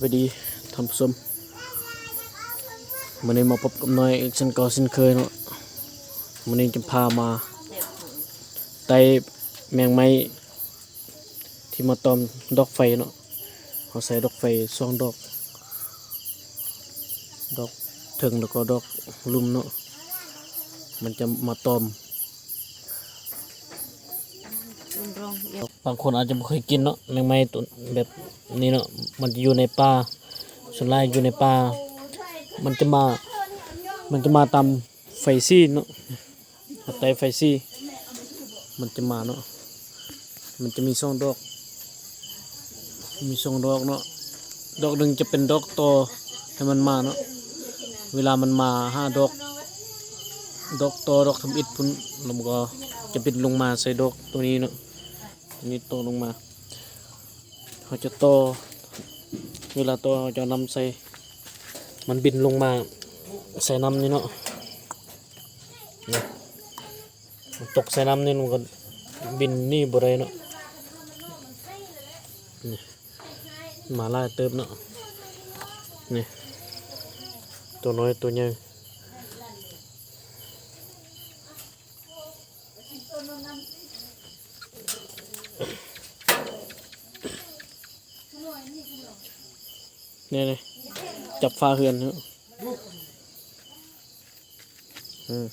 วัสดีท่านผู้ชมวันนี้มาพบกับน้อยอีกเช่นก่าเช่นเคยเนาะวันนี้จะพามาไต่แมงไม้ที่มาตอมดอกไฟเนาะเขาใส่ดอกไฟสองดอก ดอกถึงแล้วก็ดอกลุ่มเนาะมันจะมาตอม ลองเดี๋ยวบางคนอาจจะไม่เคยกินเนาะแมงไม้ตัวแบบนี้เนาะมันจะอยู่ในป่าส่วนใหญ่อยู่ในป่ามันจะมา มันจะมาตามไฟซี่เนาะไตไฟซี่ มันจะมาเนาะมันจะมีสองดอก มีสองดอกเนาะดอกหนึ่งจะเป็นดอกโตให้มันมาเนาะเวลามันมาห้าดอกดอกโตดอกทำอิดพุ่นแล้วมันก็จะเป็นลงมาใส่ดอกตัวนี้เนาะ นนี้โตลงมาเขาจะโตเวลาโตเขาจะนำใส่มันบินลงมาใส่น้ำนี่เนาะตกใส่น้ำนี่มันก็บินนี่บ่ได้เนาะนี่มาล่าเติมเนาะนี่ตัวน้อยตัวใหญ่ เนี่นี่จับฟ้าเฮือนเนาะอืม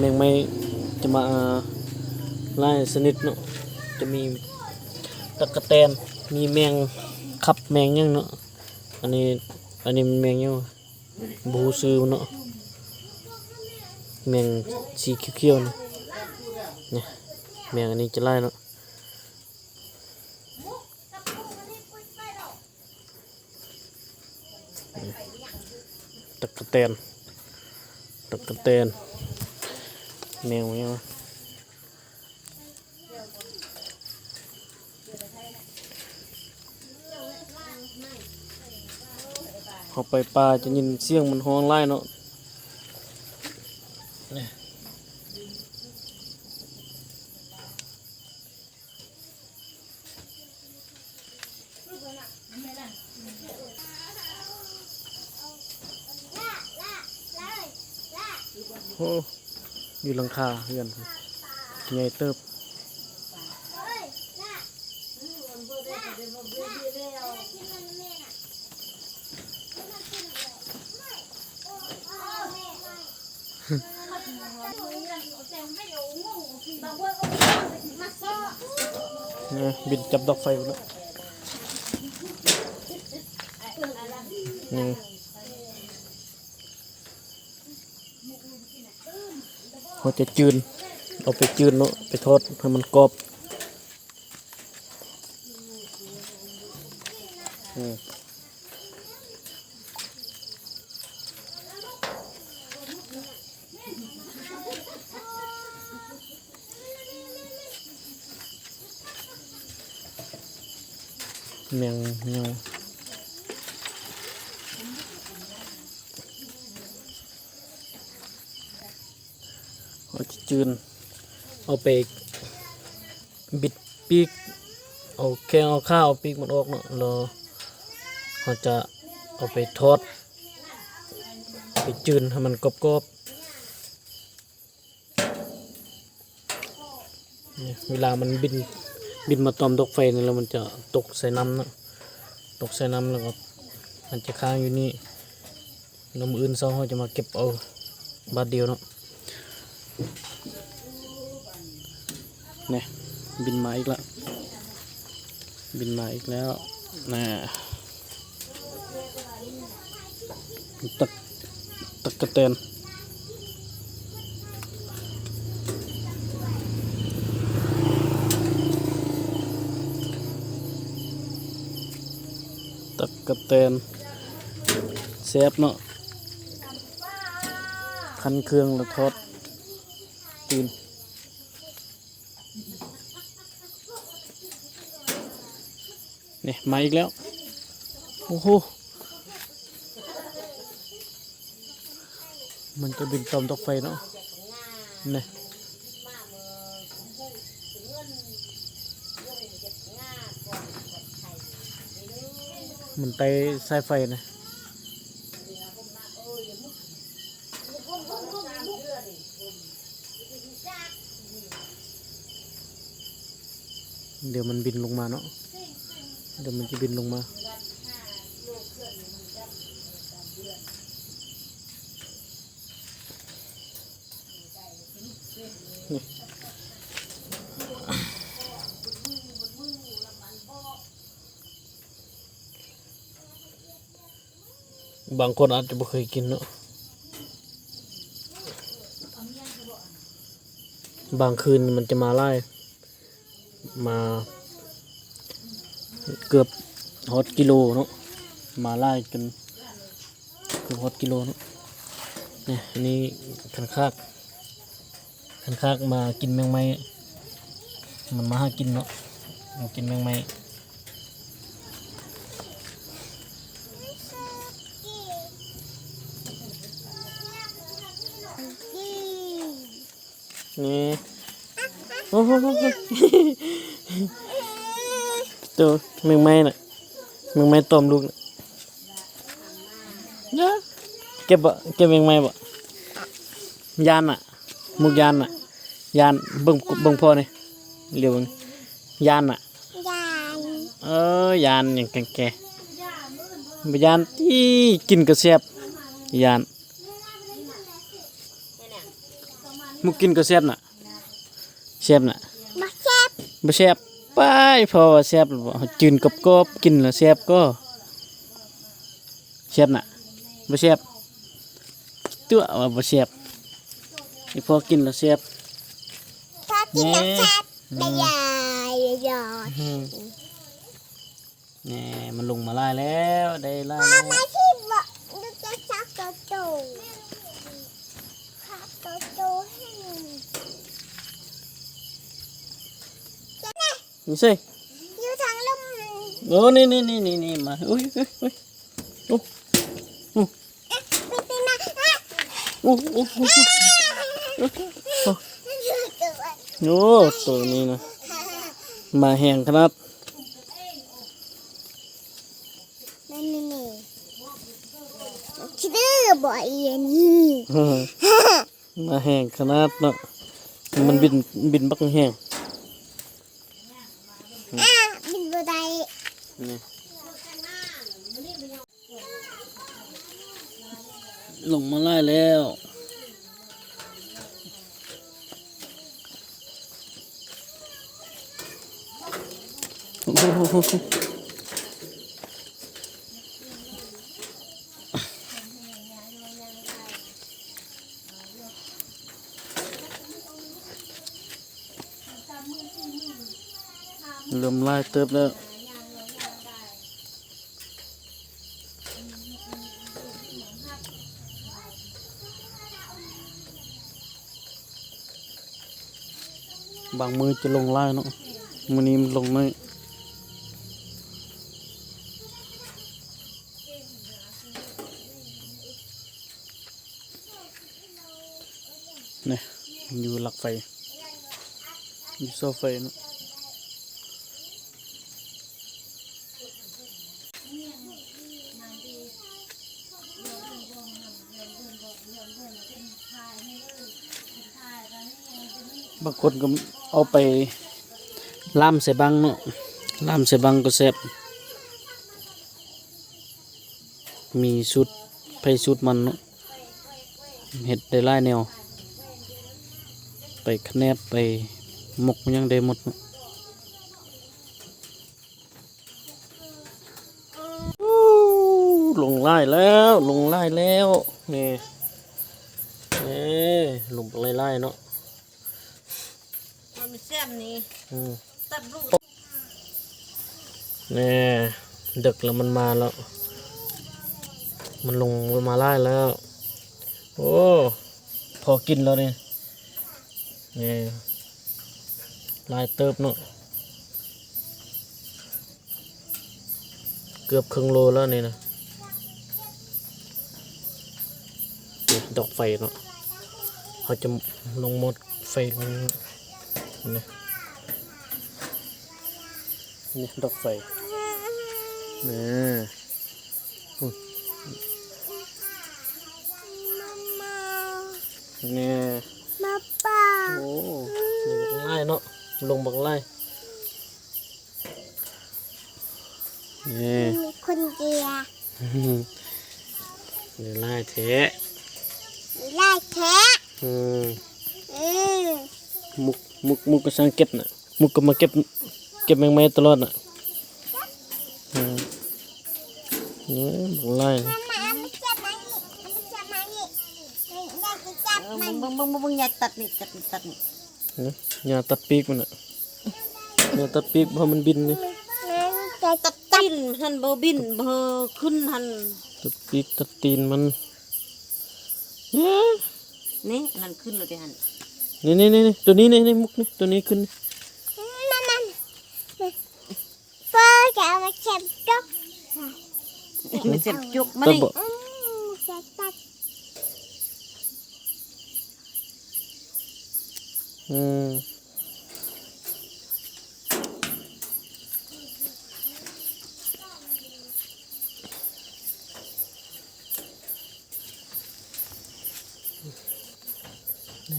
แมงไม่จะมาไล่สนิทเนาะจะมีตะกะแตนมีแมง ขับแมงยังเนาะอันนี้อันนี้แมงยังวะบูซื้อเนาะแมงสีเขียวๆนะเนี่ยแมงอันนี้จะไล่เนาะตะกะแตนตะกะแตนแมวเนี่ยวะ เขาไปป่าจะยินเสียงมันห้องไล่เนาะนี่โอ้อยู่หลังคาเฮือนใหญ่เติบ บินจับดอกไฟหมดแล้วนี่เขาจะจืนเอาไปจืนเนาะไปทอดให้มันกรอบอืม แมงเงาเขาจะจืนเอาไปบิดปีกเอาแข้งเอาข้าวเอาปีกมันออกเนาะแล้วเขาจะเอาไปทอด ไปจืนให้มันกรอบๆเวลามันบิน บินมาตอมดอกไฟนี่แล้วมันจะตกใส่น้ำนะตกใส่น้ำแล้วก็มันจะค้างอยู่นี่แล้วมืออื่นเช้าเขาจะมาเก็บเอาบาทเดียวเนาะเนี่ยบินมาอีกแล้วบินมาอีกแล้วนะตักตักกะเตน แตนแซฟเนาะคันเครื่องแล้วทอดตีนนี่มาอีกแล้ว โอ้โห มันจะบินตอมตกไฟเนาะนี่ มันไตสายไฟนะเดี๋ยวมันบินลงมาเนาะ เดี๋ยวมันจะบินลงมา บางคนอาจจะไม่เคยกินเนาะบางคืนมันจะมาไล่มาเกือบฮอตกิโลเนาะมาไล่จนเกือบฮอตกิโลเนาะเนี่ยอันนี้ขันคากขันคากมากินแมงไม้มันมาหากินเนาะมากินแมงไม้ นี่โอ้โหตัวแมงไม้น่ะแมงไม้ตอมลูกน่ะเนาะเก็บบ่เก็บแมงไม้บ่ยานน่ะมุกยานน่ะยานเบิ่งเบิ่งพ่อนี่เรียวเบิ่งยานน่ะยานเออยานอย่างแก่ๆบ่ยานที่กินก็แซ่บยาน มุกกินก็แซ่บน่ะแซ่บน่ะมาแซ่บบ่แซ่บไปเพอว่าแซ่บแล้วบ่เฮาจืนกับกบกินแล้วแซ่บก็แซ่บน่ะบ่แซ่บตัวว่าบ่แซ่บอีพอกินแล้วแซ่บชอบกินน้ำแซ่บได้ยายยอดอืมแหน่มันลงมาไล่แล้วได้ไล่แล้วมาที่บอกดูจะชักโตโตชักโตโตให้หนู นี่สิอยู่ทางลมโอ้นี่นี่นี่นี่นี่มาอุ้ยอุ้ยอุ้ยโอ้เอ๊ะไม่เป็นไรอะโอ้โอ้โอ้อยู่ตัวโอ้ตัวนี้นะมาแห้งขนาดนั่นนี่นี่คิดดื้อบ่อยอย่างนี้อืมมาแห้งขนาดเนาะมันบินบินบักแห้ง อะบินบ่ได้ นี่ลงมาไล่แล้วโอ้โหเริ่มไล่เติบแล้ว บางมือจะลงไล่เนาะมือนี้มันลงน้อยเนี่ยอยู่หลักไฟ อยู่โซไฟเนาะบางคนก็ เอาไปล่ามใส่บังเนาะล่ามใส่บังก็แซ่บมีสุดไปสุดมันเนาะเห็ดได้หลายแนว ไปคะแนบไปหมกยังได้หมดลงไล่แล้วลงไล่แล้วนี่นี่ลงไล่ไล่เนาะ มันแซ่บนี่อืมตัดลูกแนี่ดึกแล้วมันมาแล้ว มันลงมาไล่แล้ว โอ้ พอกินแล้วเนี่ยนี่ลายเติบเนาะเกือบครึ่งโลแล้วนี่นะโอ้นี่ดอกไฟเนาะเขาจะลงหมดไฟลง นี่นี่ดอกไฟนี่มานี่มาป้าโอ้นี่บักไล่เนาะลงบักไล่นี่มีคนเดียวนี่ไล่เทะมีไล่แท้อืมอืมมุก มุกมุกก็สังเก็บน่ะมุกก็มาเก็บเก็บแมงไม้ตลอดน่ะอืมนี่บักไล่นะมามามาจับมันนี่มาจับมันนี่นี่ได้จะจับเออมันมึงมึงมึงมึงอย่าตัดนี่ตัดนี่ตัดนี่นี่ยาตัดปีกมันน่ะยาตัดปีกเพราะมันบินนี่มันจะตัดตีนหันบ่บินบ่ขึ้นหันตัดปีกตัดตีนมันนี่นี่อันนั้นขึ้นเลยเด้หัน นี่นี่นี่ตัวนี้นี่นี่มุกนี่ตัวนี้ขึ้นมันมันพ่อจะเอามาเช็ดก็ไม่เสร็จจุกมาตัวนี่บ่อืมจะตัดอืม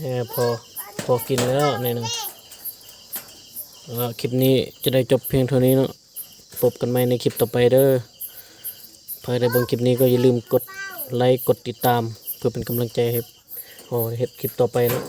นี่พอ พอกินแล้วในี่นะแล้วคลิปนี้จะได้จบเพียงเท่านี้เนาะพบกันใหม่ในคลิปต่อไปเด้อภายในบางคลิปนี้ก็อย่าลืมกดไลค์กดติดตาม เพื่อเป็นกำลังใจให้พอเฮ็ดคลิปต่อไปเนาะ